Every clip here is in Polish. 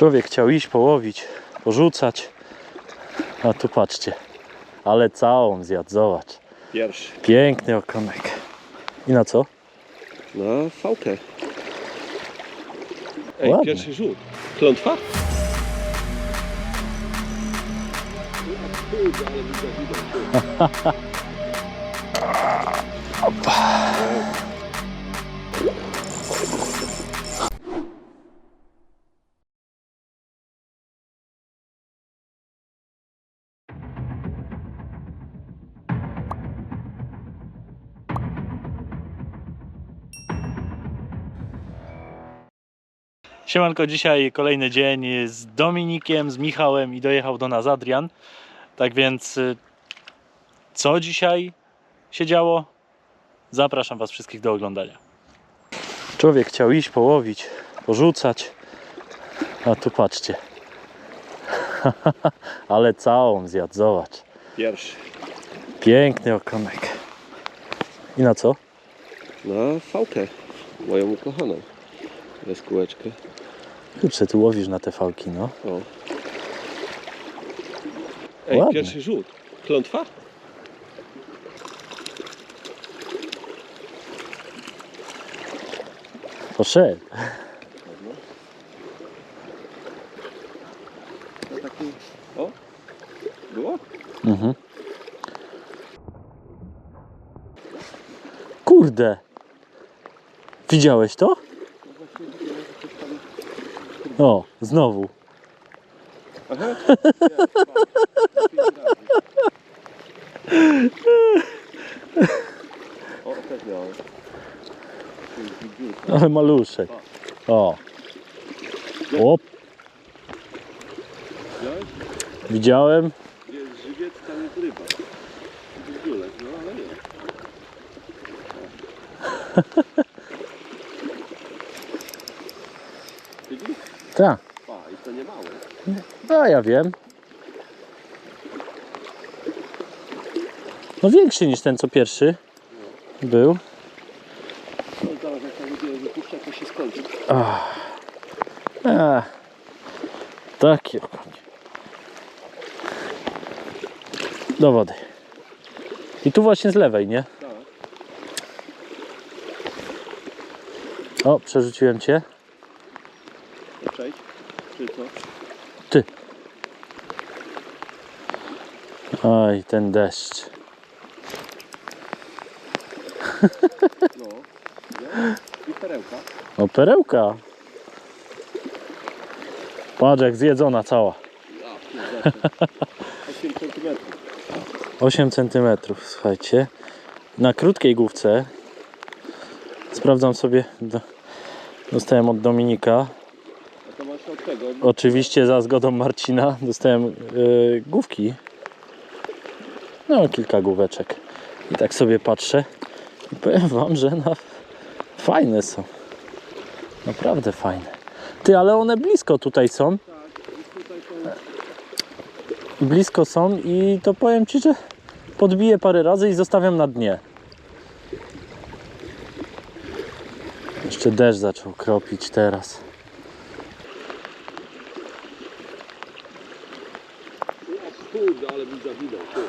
Człowiek chciał iść połowić, porzucać. A tu patrzcie. Ale całą zjadł, zobacz. Pierwszy. Piękny okonek. I na co? Na fałkę. Ej, Ładny. pierwszy rzut. Klątwa? Siemanko, dzisiaj kolejny dzień z Dominikiem, z Michałem i dojechał do nas Adrian. Tak więc y, co dzisiaj się działo? Zapraszam Was wszystkich do oglądania. Człowiek chciał iść połowić, porzucać, a tu patrzcie. Ale całą zjadł, zobacz. Pierwszy. Piękny okonek. I na co? Na fałkę. Moją ukochaną. Bez kółeczkę. Kurczę, ty łowisz na te fałki, no. O. Ej, Ładny. pierwszy rzut. Klątwa? Poszedł. To taki... O. Było? Mhm. Kurde. Widziałeś to? O, znowu. O, też miałem. Ale maluszek. O. Op, widziałem. Jest żywiec, tam jest ryba. Widziulek, no ale nie. Widzisz? Tak. Pa, i to nie małe. No ja wiem. No większy niż ten co pierwszy był. No zaraz jak tam będzie wypuszcza, to się skończy. Ach. Ach. Taki okoń. Do wody. I tu właśnie z lewej, nie? O, przerzuciłem cię. Czy co? Ty. Oj, ten deszcz. No. I perełka. O, perełka. Patrz jak zjedzona cała. Ja, kurde. 8 cm. 8 cm, słuchajcie. Na krótkiej główce. Sprawdzam sobie. Do, dostałem od Dominika. Oczywiście za zgodą Marcina dostałem yy, główki. No, kilka główeczek. I tak sobie patrzę. I powiem wam, że na, fajne są. Naprawdę fajne. Ty, ale one blisko tutaj są. Blisko są i to powiem ci, że podbiję parę razy i zostawiam na dnie. Jeszcze deszcz zaczął kropić teraz. Kurde, ale mi zawinął. ty.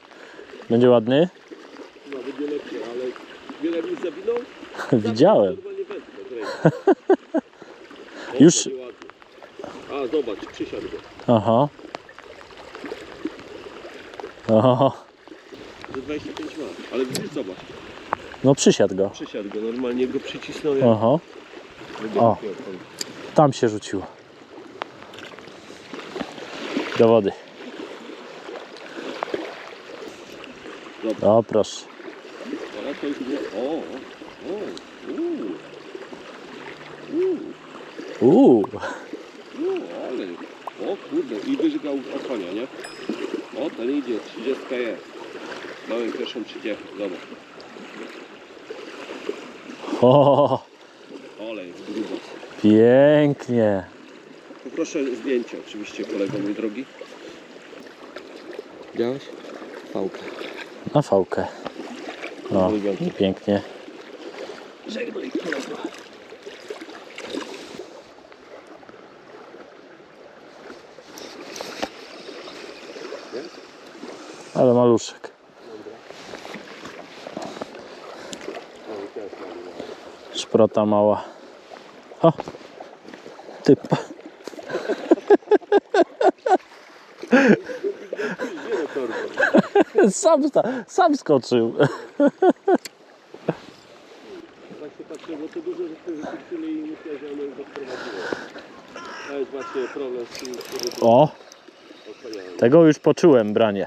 Będzie ładny? No, będzie lepszy, ale wiele mi zawinął. Widziałem. Chyba nie wezmę z ręki. O, Już-. A, zobacz, przysiadł go. Aha. Oho. Że 25 ma. Ale widzisz, zobacz. No przysiadł go. Przysiadł go, normalnie go przycisnął. Jak Oho. Będzie O. Tam się rzuciło. Do wody. Dobra. O proszę. Ale to już było... O, o, uuu, uuu, Uuu. ale... O kurde, i wyżygał o konia, nie? O, ten idzie, 30 jest. Mamy pierwszą 30, dobra. O, jest grubo. pięknie. Poproszę zdjęcie oczywiście kolego mój drogi. Widziałeś? Fałkę na fałkę. No i pięknie. Żegluj, kolego. Ale maluszek. Szprota mała. O! Typa. Sam, sam skoczył. Tak się to dużo wypuścili i myślę, że one. To jest właśnie problem z tym, który O, tego już poczułem branie.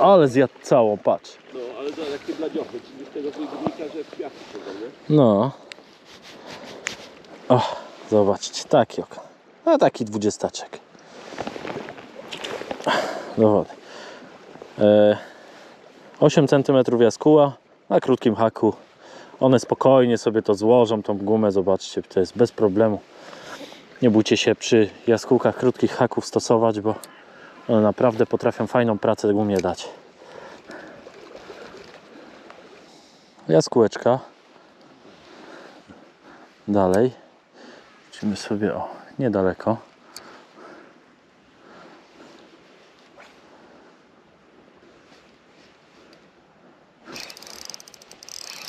Ale zjadł całą, patrz. No, ale za jakie dla dziochy, czyli z tego wynika, że kwiaty siedzą, nie? No. O, zobaczcie, taki ok. A taki dwudziestaczek. Do wody. E, 8 cm jaskóła na krótkim haku. One spokojnie sobie to złożą, tą gumę, zobaczcie, to jest bez problemu. Nie bójcie się przy jaskółkach krótkich haków stosować, bo one naprawdę potrafią fajną pracę gumie dać. Jaskółeczka. Dalej. Lecimy sobie o niedaleko.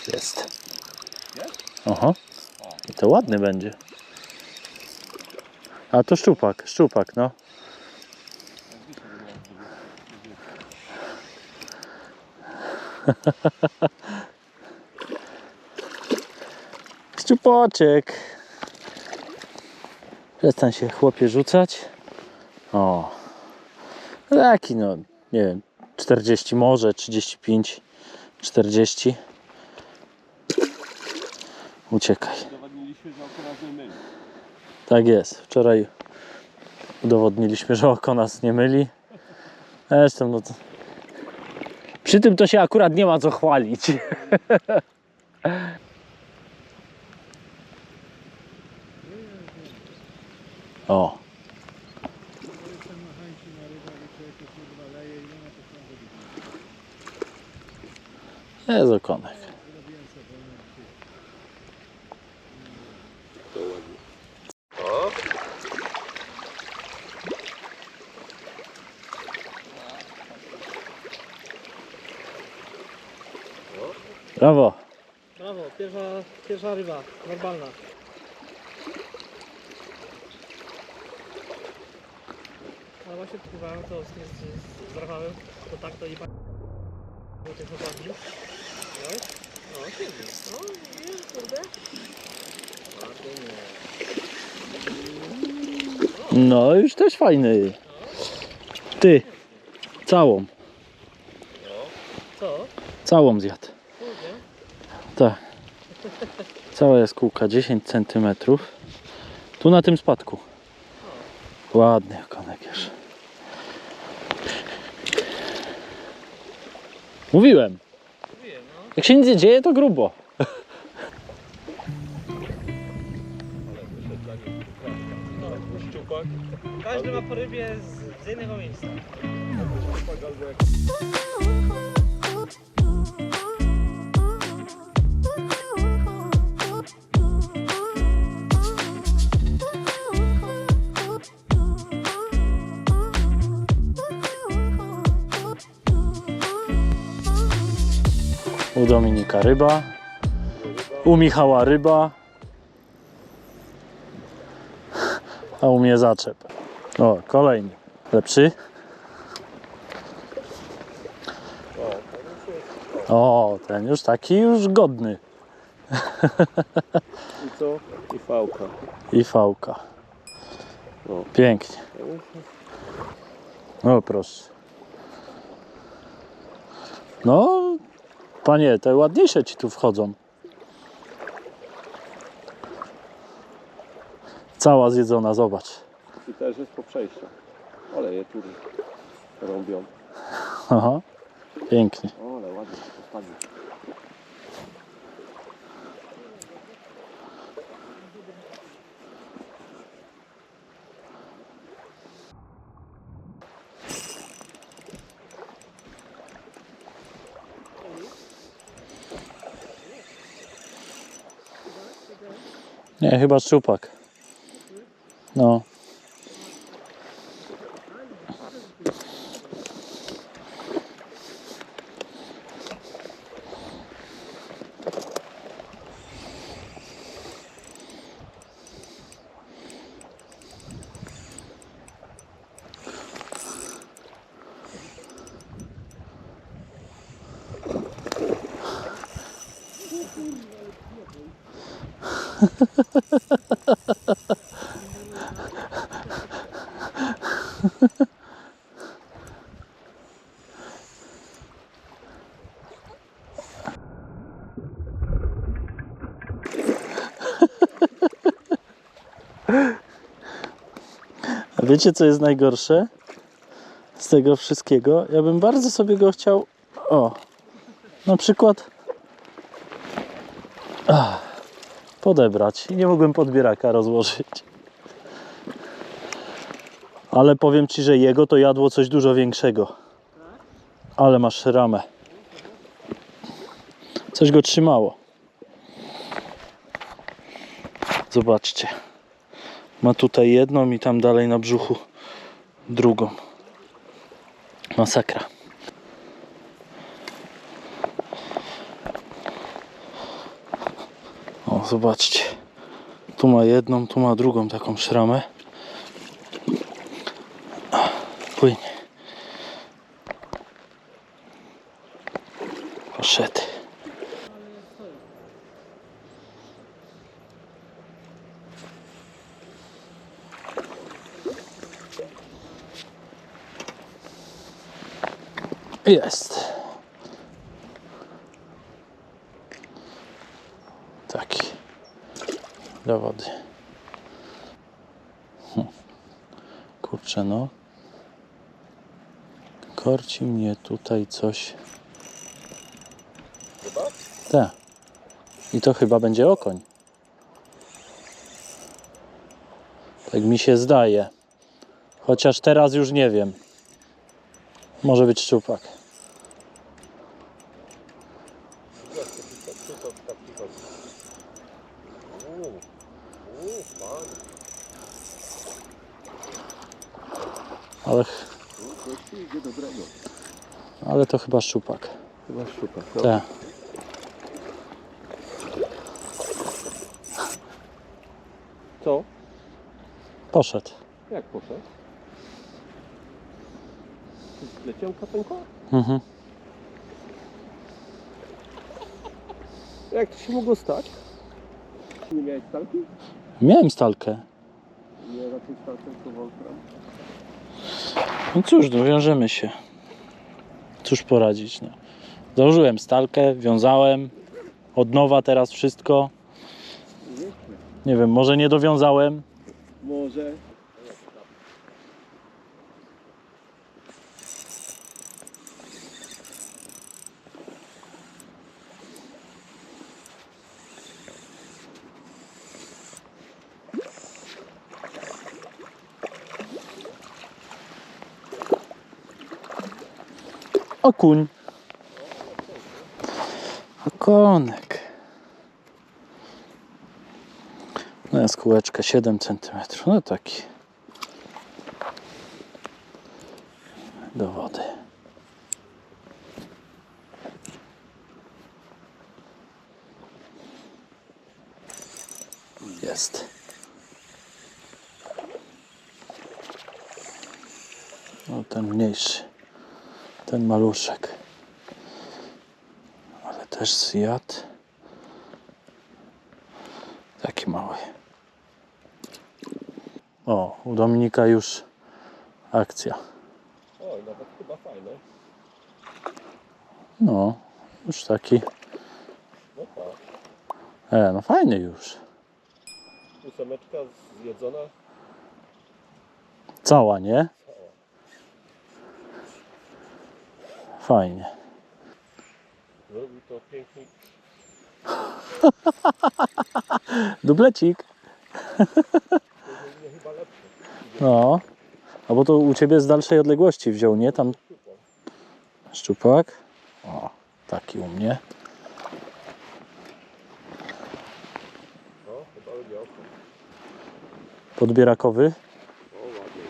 Jest. Oho. To ładny będzie. A to szczupak, szczupak, no. Szczupoczek. Przestań się chłopie rzucać. O. Taki no, nie wiem, 40 może, 35, 40. Uciekaj. Udowodniliśmy, że akurat nie myli. Tak jest. Wczoraj udowodniliśmy, że oko nas nie myli. Zresztą no to... Przy tym to się akurat nie ma co chwalić. O. Jest okonek. Brawo. Brawo, pierwsza, pierwsza ryba, normalna. Ale właśnie pływałem to z, z, z, Rafałem, to tak to i pan do tych chłopaki. No, no. No, nie, kurde. No już też fajny. Ty. Całą. Co? Całą zjadł. Tak. Cała jaskółka 10 cm. Tu na tym spadku. Ładny okonek już. Mówiłem. Mówiłem, no. Jak się nic nie dzieje, to grubo. no. Każdy ma po rybie z, z innego miejsca. U Dominika ryba. U Michała ryba. A u mnie zaczep. O, kolejny. Lepszy? O, ten już taki już godny. I co? I fałka. I fałka. Pięknie. O, proszę. No, panie, te ładniejsze ci tu wchodzą. Cała zjedzona, zobacz. I też jest po przejściu. Ale je tu rąbią. Aha, pięknie. O, ale ładnie się postawił. Nie, chyba szczupak. No. Wiecie, co jest najgorsze z tego wszystkiego? Ja bym bardzo sobie go chciał. O, na przykład. Ach, podebrać. I nie mogłem podbieraka rozłożyć. Ale powiem ci, że jego to jadło coś dużo większego. Ale masz ramę. Coś go trzymało. Zobaczcie. Ma tutaj jedną i tam dalej na brzuchu drugą. Masakra. O, zobaczcie. Tu ma jedną, tu ma drugą taką szramę. Płynie. Poszedł. Jest. Taki. Do wody. Hm. Kurczę no. Korci mnie tutaj coś. Chyba? Tak. I to chyba będzie okoń. Tak mi się zdaje. Chociaż teraz już nie wiem. Może być szczupak. Uuu, uuu, fajnie. Ale, Uuu, Coś idzie dobrego. Ale to chyba szczupak. Chyba szczupak, no. Tak. Co? Poszedł. Jak poszedł? Leciał kapenko? Mhm. Jak to się mogło stać? Nie miałeś stalki? Miałem stalkę. Nie, raczej stalkę to Wolfram. No cóż, dowiążemy się. Cóż poradzić. No. Założyłem stalkę, wiązałem. Od nowa teraz wszystko. Nie wiem, może nie dowiązałem. Może. Okuń. Okonek. No jest kółeczka 7 cm. No taki. Do wody. Jest. No ten mniejszy. Ten maluszek. Ale też zjadł. Taki mały. O, u Dominika już akcja. O, nawet chyba fajne. No, już taki. No tak. E, no fajny już. Ósemeczka zjedzona. Cała, nie? Fajnie. Zrobił to pięknie. Dublecik. No. A bo to u ciebie z dalszej odległości wziął, nie? Tam szczupak. O, taki u mnie. Podbierakowy. O, ładnie.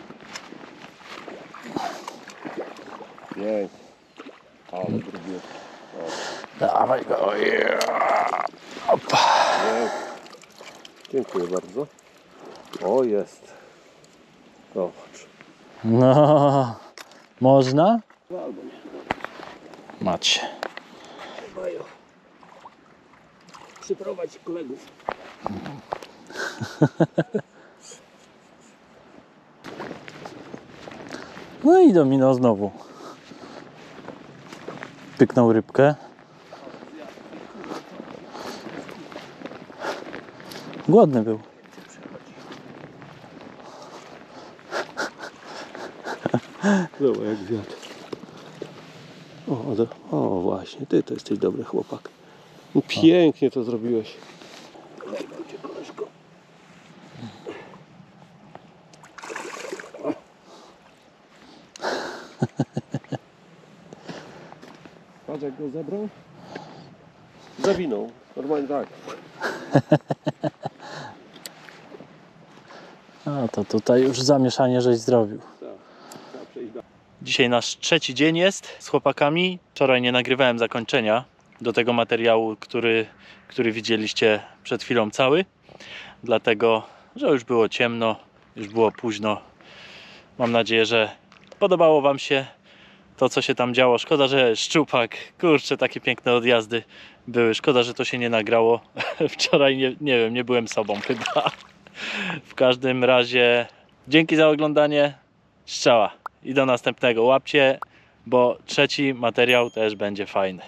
Pięknie. Ale drugie. Dawaj go. Yeah. Opa. Pięknie. Dziękuję bardzo. O, jest. Zobacz. No. Można? Albo nie. Macie. Mają. Przyprowadź kolegów. No i domino znowu. Pyknął rybkę. Głodny był. Było jak zjadł. O, o właśnie, ty to jesteś dobry chłopak. No, Pięknie to zrobiłeś. Cię koleżko. Patrz jak go zebrał? Zawinął, normalnie tak. A to tutaj już zamieszanie żeś zrobił. Dzisiaj nasz trzeci dzień jest z chłopakami. Wczoraj nie nagrywałem zakończenia do tego materiału, który, który widzieliście przed chwilą cały. Dlatego, że już było ciemno, już było późno. Mam nadzieję, że podobało Wam się to, co się tam działo. Szkoda, że szczupak, kurczę, takie piękne odjazdy były. Szkoda, że to się nie nagrało. Wczoraj nie, nie wiem, nie byłem sobą chyba. W każdym razie dzięki za oglądanie. Strzała. I do następnego. Łapcie, bo trzeci materiał też będzie fajny.